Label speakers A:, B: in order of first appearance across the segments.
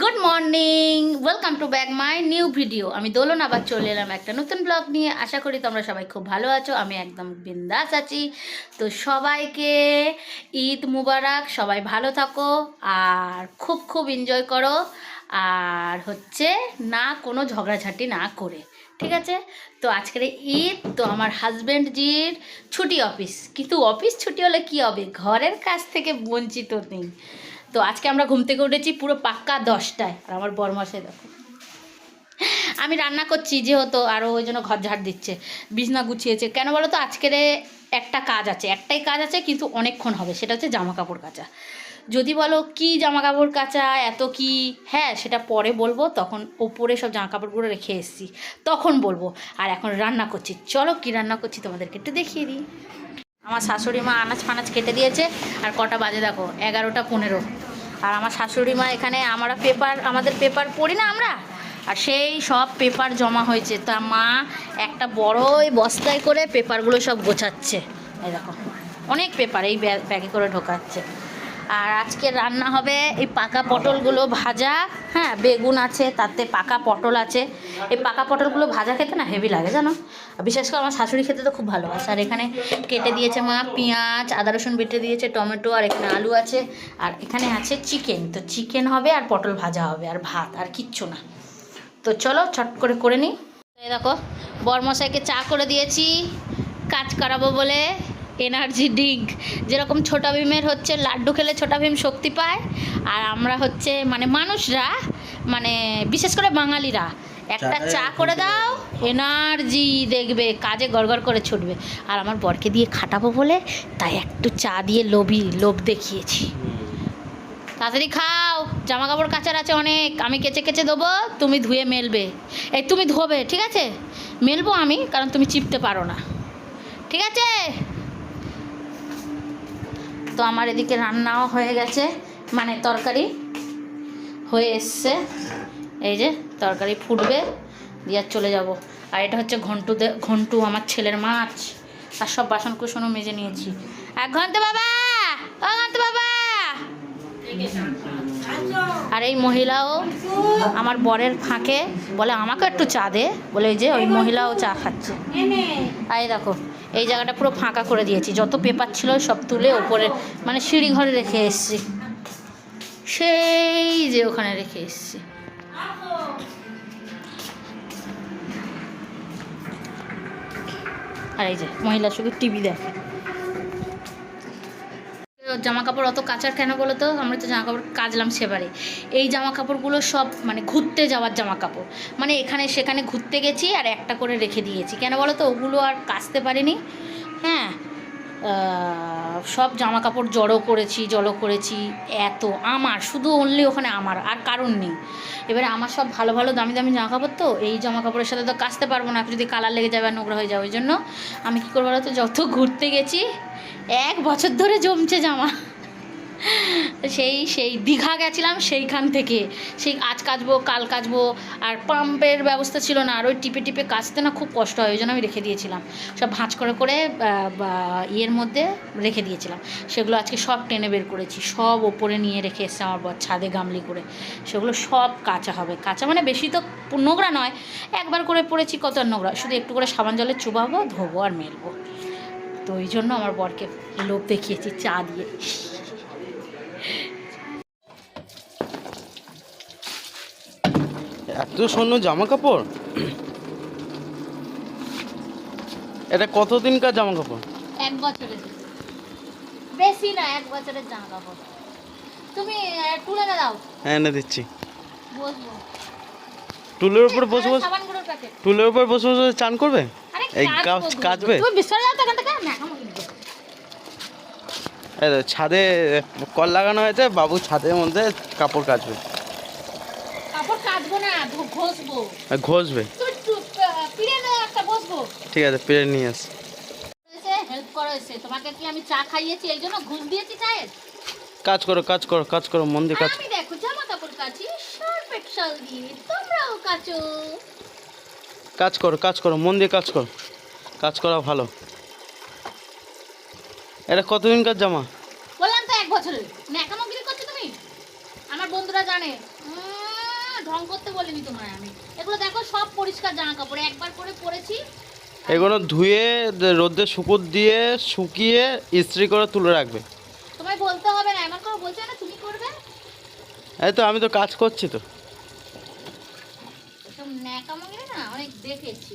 A: Good morning welcome to back my new video আমি দোলন, আবার চলে এলাম একটা নতুন ব্লগ নিয়ে। আশা করি তোমরা সবাই খুব ভালো আছো। আমি একদম বিন্দাস আছি। তো সবাইকে ঈদ মুবারক। সবাই ভালো থাকো আর খুব খুব এনজয় করো। আর হচ্ছে না কোনো ঝগড়াঝাটি না করে। ঠিক আছে? তো আজকের ঈদ, তো আমার হাজব্যান্ডজির ছুটি অফিস কিন্তু অফিস ছুটি হলে কি হবে? ঘরের কাছ থেকে বঞ্চিত নেই। তো আজকে আমরা ঘুম থেকে উঠেছি পুরো পাক্কা দশটায়। আর আমার বরমাসে দেখো। আমি রান্না করছি, যেহেতু আরও ওই জন্য ঘর ঝাড় দিচ্ছে, বিছনা গুছিয়েছে। কেন বলো তো আজকের একটা কাজ আছে। একটাই কাজ আছে, কিন্তু অনেকক্ষণ হবে, সেটা হচ্ছে জামা কাপড় কাচা। যদি বলো কি জামা কাপড় কাচা, এত কি? হ্যাঁ সেটা পরে বলব, তখন ওপরে সব জামা কাপড়গুলো রেখে এসেছি। তখন বলব। আর এখন রান্না করছি। চলো কি রান্না করছি তোমাদেরকে একটু দেখিয়ে দিই। আমার শাশুড়ি মা আনাজ ফানাজ কেটে দিয়েছে। আর কটা বাজে দেখো, এগারোটা পনেরো। আর আমার শাশুড়ি মা এখানে আমরা পেপার, আমাদের পেপার পড়ি না আমরা? আর সেই সব পেপার জমা হয়েছে। তা মা একটা বড়ই বস্তায় করে পেপারগুলো সব গোছাচ্ছে। এরকম অনেক পেপার এই ব্যাগ- করে ঢোকাচ্ছে। আর আজকে রান্না হবে এই পাকা পটলগুলো ভাজা। হ্যাঁ বেগুন আছে, তাতে পাকা পটল আছে। এই পাকা পটলগুলো ভাজা খেতে না হেভি লাগে, জানো? বিশেষ করে আমার শাশুড়ি খেতে তো খুব ভালোবাসে। আর এখানে কেটে দিয়েছে মা পেঁয়াজ, আদা রসুন বেটে দিয়েছে, টমেটো, আর এখানে আলু আছে। আর এখানে আছে চিকেন। তো চিকেন হবে আর পটল ভাজা হবে আর ভাত, আর কিচ্ছু না। তো চলো ছট করে করে নিই। দেখো, বরমশাইকে চা করে দিয়েছি। কাজ করাবো বলে। এনার্জি ড্রিঙ্ক যেরকম ছোটা ভীমের হচ্ছে লাড্ডু খেলে ছোটা ভীম শক্তি পায় আর আমরা হচ্ছে মানে মানুষরা মানে বিশেষ করে বাঙালিরা একটা চা করে দাও এনার্জি দেখবে কাজে গড়গড় করে ছুটবে। আর আমার বরকে দিয়ে খাটাবো বলে তাই একটু চা দিয়ে লোভি লোভ দেখিয়েছি। তাড়াতাড়ি খাও জামা কাপড় কাচার আছে অনেক আমি কেচে কেচে দেবো তুমি ধুয়ে মেলবে। এই তুমি ধোবে ঠিক আছে? মেলবো আমি কারণ তুমি চিপতে পারো না। ঠিক আছে? তো আমার এদিকে রান্নাও হয়ে গেছে মানে তরকারি হয়ে এসছে। এই যে তরকারি ফুটবে দিয়ে চলে যাব। আর এটা হচ্ছে ঘন্টু দে- ঘন্টু আমার ছেলের মাছ আর সব বাসন কুসনও মেজে নিয়েছি। এক ঘণ্টা বাবা ও ঘণ্টা বাবা! আর এই মহিলাও আমার বরের ফাঁকে বলে আমাকে একটু চা দে। বলে এই যে ওই মহিলাও চা খাচ্ছে। আর এই দেখো এই জায়গাটা পুরো ফাঁকা করে দিয়েছি। যত পেপার ছিল সব তুলে ওপরে মানে সিঁড়ি ঘরে রেখে এসছি। সেই যে ওখানে রেখে এসছি। আর এই যে মহিলা শুধু টিভি দেখে। জামা কাপড় অত কাচার কেন বলো তো? আমরা তো জামা কাপড় কাচলাম সেবারে। এই জামা কাপড়গুলো সব মানে ঘুরতে যাওয়ার জামা কাপড় মানে এখানে সেখানে ঘুরতে গেছি আর একটা করে রেখে দিয়েছি। কেন বলো তো? ওগুলো আর কাচতে পারিনি। হ্যাঁ সব জামা কাপড় জড়ো করেছি জড়ো করেছি। এত আমার, শুধু অনলি ওখানে আমার, আর কারণ নেই। এবারে আমার সব ভালো ভালো দামি দামি জামা কাপড় তো, এই জামা কাপড়ের সাথে তো কাচতে পারব না। যদি কালার লেগে যাবে আর নোংরা হয়ে যাবে ওই জন্য আমি কী করব তো? যত ঘুরতে গেছি এক বছর ধরে জমছে জামা। সেই সেই দীঘা গেছিলাম সেইখান থেকে। সেই আজ কাচবো, কাল কাচবো, আর পাম্পের ব্যবস্থা ছিল না, আর ওই টিপে টিপে কাচতে না খুব কষ্ট হয়, ওই জন্য আমি রেখে দিয়েছিলাম। সব ভাঁজ করে করে ইয়ের মধ্যে রেখে দিয়েছিলাম। সেগুলো আজকে সব টেনে বের করেছি, সব ওপরে নিয়ে রেখে এসছে আমার বর, ছাদে গামলি করে। সেগুলো সব কাঁচা হবে। কাঁচা মানে বেশি তো নোংরা নয়, একবার করে পড়েছি কত নোংরা। শুধু একটু করে সাবান জলে চুবাবো, ধোবো আর মেলবো। তো ওই জন্য আমার বরকে লোভ দেখিয়েছি চা দিয়ে।
B: এত স্বর্ণ জামা কাপড় এটা কতদিনকার জামা কাপড়
A: এক বছরের বেশি না এক বছরের জামা কাপড় তুমি তুলে না দাও।
B: হ্যাঁ এনে দিচ্ছি।
A: বসবো।
B: টুলের উপর বসে বসে টুলের উপর বসে বসে চান করবে? এই
A: তো কিন্তু।
B: এই ছাদে কল লাগানো হয়েছে বাবু ছাদের মধ্যে কাপড় কাচবে।
A: কাপড় কাচবো না ঘষবো। পিড়ে
B: ঠিক আছে পেরে নিয়ে আস।
A: তোমাকে কি আমি চা খাইয়েছি? এই জন্য ঘুষ দিয়েছি চায়ের?
B: কাজ করো কাজ করো কাজ করো মন দিয়ে কাজ
A: আমি দেখো জামা কাপড় কাচি সার্ফ এক্সেল দিয়ে কাচো
B: কাজ। করো কাজ করো মন দিয়ে কাজ করো। কাজ করা ভালো। এটা কতদিনকার জামা?
A: বললাম তো এক বছরের। ন্যাকামগিরি করছ তুমি? আমার বন্ধুরা জানে। ঢং করতে বলিনি তোমায় আমি। এগুলো দেখো সব পরিষ্কার জামা কাপড়। একবার করে পরেছি।
B: এগুলো ধুয়ে রোদে শুকুর দিয়ে শুকিয়ে ইস্ত্রি করে তুলে রাখবে।
A: তোমায় বলতে হবে না। এমন করে বলছো না তুমি করবে।
B: এই তো আমি তো কাজ করছি তো।
A: ন্যাকামগিরি না? অনেক দেখেছি।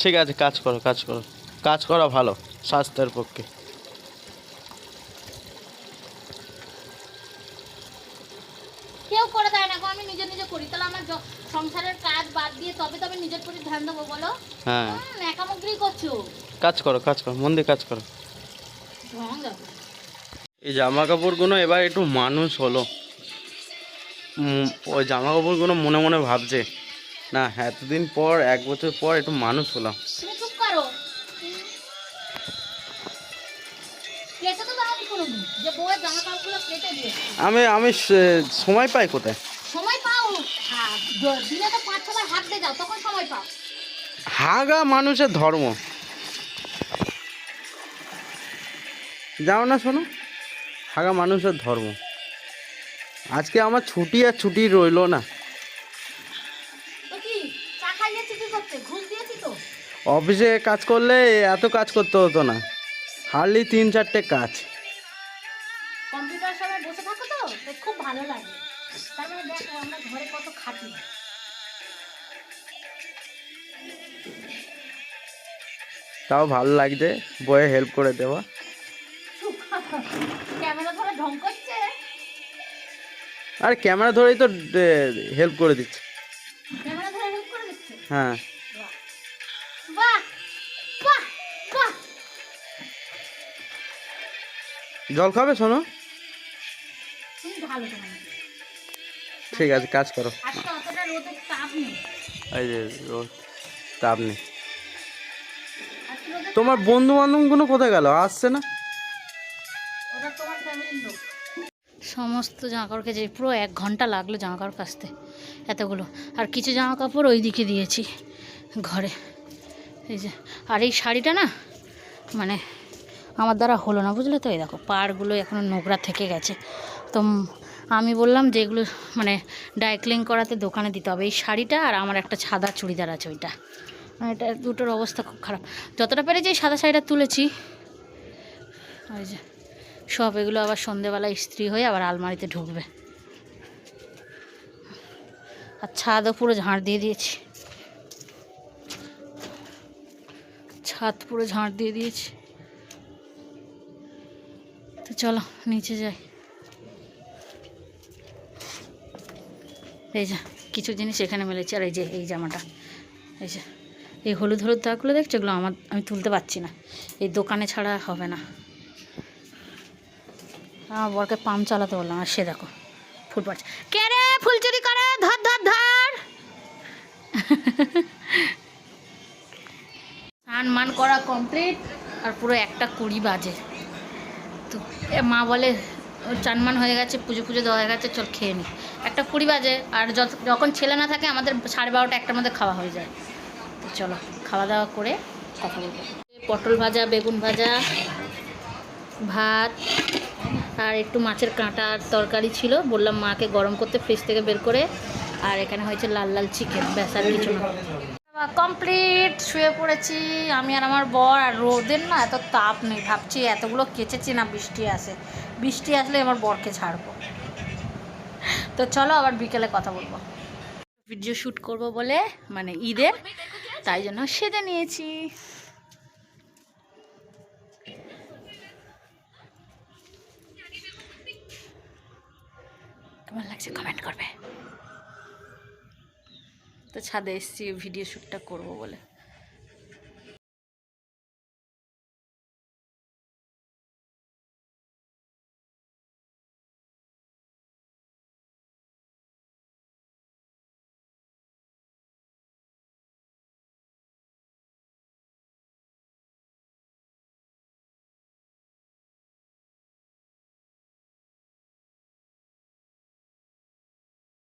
B: ঠিক আছে কাজ করো কাজ করো। কাজ করা ভালো স্বাস্থ্যের পক্ষে।
A: কেউ করে দেয় না গো আমি নিজে নিজে করি। তাহলে আমার সংসারের কাজ বাদ দিয়ে তবে তবে নিজের প্রতি ধ্যান দেবো বলো?
B: হ্যাঁ।
A: করছ?
B: কাজ করো কাজ করো মন দিয়ে কাজ করো। এই জামা কাপড়গুলো এবার একটু মানুষ হলো। ওই জামা কাপড়গুলো মনে মনে ভাবছে। না এতদিন পর এক বছর পর একটু মানুষ হলাম। আমি আমি সময় পাই কোথায়?
A: সময় পাও? হ্যাঁ, দিনে তো পাঁচ ছবার হাত যাও তখন সময় পাও।
B: হাগা মানুষের ধর্ম। যাও না শোনো। হাগা মানুষের ধর্ম। আজকে আমার ছুটি আর ছুটি রইল না
A: তো কি চা খাইয়েছি কি করতে ঘুষ দিয়েছি তো
B: অফিসে কাজ করলে এত কাজ করতে হতো না। হার্ডলি তিন চারটে কাজ।
A: কম্পিউটার সময় বসে থাকো তো তো খুব ভালো লাগে। তার মানে দেখো আমরা ঘরে কত খাটি।
B: তাও ভালো লাগছে বয়ে হেল্প করে দেওয়া।
A: ক্যামেরা ধরে ঢং করছে?
B: আর ক্যামেরা ধরেই তো হেল্প করে দিচ্ছে।
A: ক্যামেরা ধরে হেল্প করে দিচ্ছে?
B: হ্যাঁ। জল খাবে শোনো?
A: তোমার
B: ঠিক আছে কাজ করো।
A: তাপ নেই।
B: এই যে তাপ নেই। তোমার বন্ধু বান্ধবগুলো কোথায় গেল? আসছে না?
A: ওটা তোমার ফ্যামিলির লোক। সমস্ত জামা কাপড় কেচে পুরো এক ঘণ্টা লাগল জামা কাপড় কাচতে এতগুলো। আর কিছু জামা কাপড় ওই দিকে দিয়েছি ঘরে। এই যে আর এই শাড়িটা না মানে আমার দ্বারা হলো না, বুঝলে তো? এই দেখো, পাড়গুলো এখনও নোংরা থেকে গেছে। তো আমি বললাম যে এগুলো মানে ডাইক্লিং করাতে দোকানে দিতে হবে। এই শাড়িটা আর আমার একটা সাদা চুড়িদার আছে ওইটা। মানে এটা দুটোর অবস্থা খুব খারাপ। যতটা পেরেছি সাদা শাড়িটা তুলেছি, ওই যে, সব এগুলো আবার সন্ধেবেলা ইস্ত্রি হয়ে আবার আলমারিতে ঢুকবে। আর ছাদও পুরো ঝাড় দিয়ে দিয়েছি। ছাদ পুরো ঝাড় দিয়ে দিয়েছি। তো চলো, নিচে যাই। এই যা, কিছু জিনিস এখানে মেলেছে। আর এই যে, এই জামাটা। এই যে, এই হলুদ হলুদ দাগগুলো দেখছ? এগুলো আমার, আমি তুলতে পারছি না। এই দোকানে ছাড়া হবে না। আমার বরকে পাম্প চালাতে বললাম, আর সে দেখো, ফুল পাড়ছে কে রে ফুল চুরি করে? ধর ধর ধর! স্নান মান করা কমপ্লিট আর পুরো একটা কুড়ি বাজে। মা বলে চানমান হয়ে গেছে, পুজো পুজো দেওয়া হয়ে গেছে, চল খেয়ে নি। একটা কুড়ি বাজে, আর যত- যখন ছেলে না থাকে, আমাদের সাড়ে বারোটা, একটার মধ্যে খাওয়া হয়ে যায়। তো চলো, খাওয়া দাওয়া করে কথা বলব। পটল ভাজা, বেগুন ভাজা, ভাত, আর একটু মাছের কাঁটার তরকারি ছিল। বললাম মাকে গরম করতে ফ্রিজ থেকে বের করে, আর এখানে হয়েছে লাল লাল চিকেন ব্যাস, আর কিছু না। কমপ্লিট শুয়ে পড়েছি। আমি আর আমার বর আর রোদের না এত তাপ নেই, ভাবছি এতগুলো কেচেছি না, বৃষ্টি আসে বৃষ্টি আসলে আমার বরকে ছাড়বো। তো চলো আবার বিকেলে কথা বলব। ভিডিও শ্যুট করব বলে মানে ঈদের, তাই জন্য সেজে নিয়েছি। কেমন লাগছে? কমেন্ট করবে। তো ছাদে এসেছি ভিডিও শ্যুটটা করব বলে।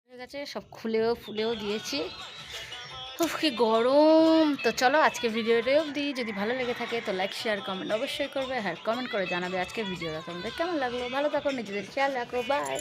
A: গেছে, সব খুলেও ফুলেও দিয়েছি। খুব কি গরম! তো চলো আজকে ভিডিওটা অবধি। যদি ভালো লেগে থাকে তো লাইক শেয়ার কমেন্ট অবশ্যই করবে। হ্যাঁ কমেন্ট করে জানাবে আজকে ভিডিওটা তোমাদের কেমন লাগল। ভালো থাকো, নিজেদের খেয়াল রাখো। বাই